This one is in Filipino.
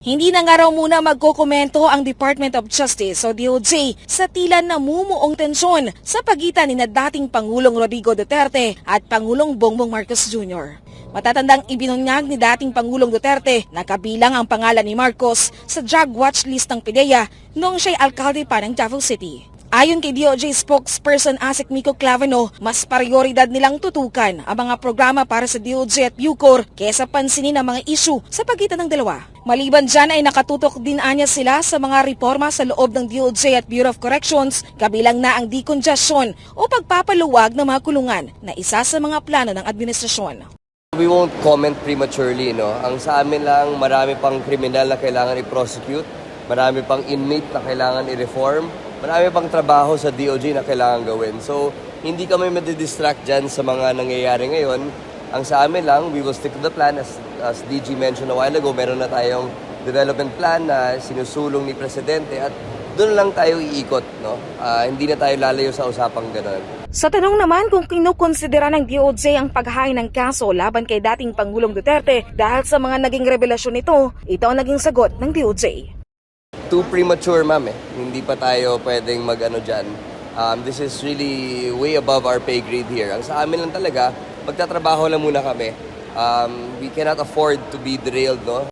Hindi na nga raw muna magkokomento ang Department of Justice o DOJ sa tila namumuong tensyon sa pagitan ni na dating Pangulong Rodrigo Duterte at Pangulong Bongbong Marcos Jr. Matatandang ibinunyag ni dating Pangulong Duterte na kabilang ang pangalan ni Marcos sa drug watch list ng PIDEA noong siya'y alkalde pa ng Davao City. Ayon kay DOJ spokesperson Asik Miko Clavano, mas prioridad nilang tutukan ang mga programa para sa DOJ at Bucor kesa pansinin ang mga isyu sa pagitan ng dalawa. Maliban dyan ay nakatutok din anya sila sa mga reforma sa loob ng DOJ at Bureau of Corrections, kabilang na ang decongestion o pagpapaluwag ng mga kulungan na isa sa mga plano ng administrasyon. We won't comment prematurely, no? Ang sa amin lang, marami pang kriminal na kailangan i-prosecute, marami pang inmate na kailangan i-reform, marami pang trabaho sa DOJ na kailangan gawin. So, hindi kami madidistract dyan sa mga nangyayari ngayon. Ang sa amin lang, we will stick to the plan. As, as DG mentioned a while ago, meron na tayong development plan na sinusulong ni Presidente at doon lang tayo iikot, no? Ah, hindi na tayo lalayo sa usapang ganun. Sa tanong naman kung kinukonsidera ng DOJ ang paghahain ng kaso laban kay dating Pangulong Duterte dahil sa mga naging revelasyon nito, ito ang naging sagot ng DOJ. Too premature, ma'am. Eh. Hindi pa tayo pwedeng mag-ano dyan. Um, this is really way above our pay grade here. Ang sa amin lang talaga, magtatrabaho lang muna kami. Um, we cannot afford to be derailed, no?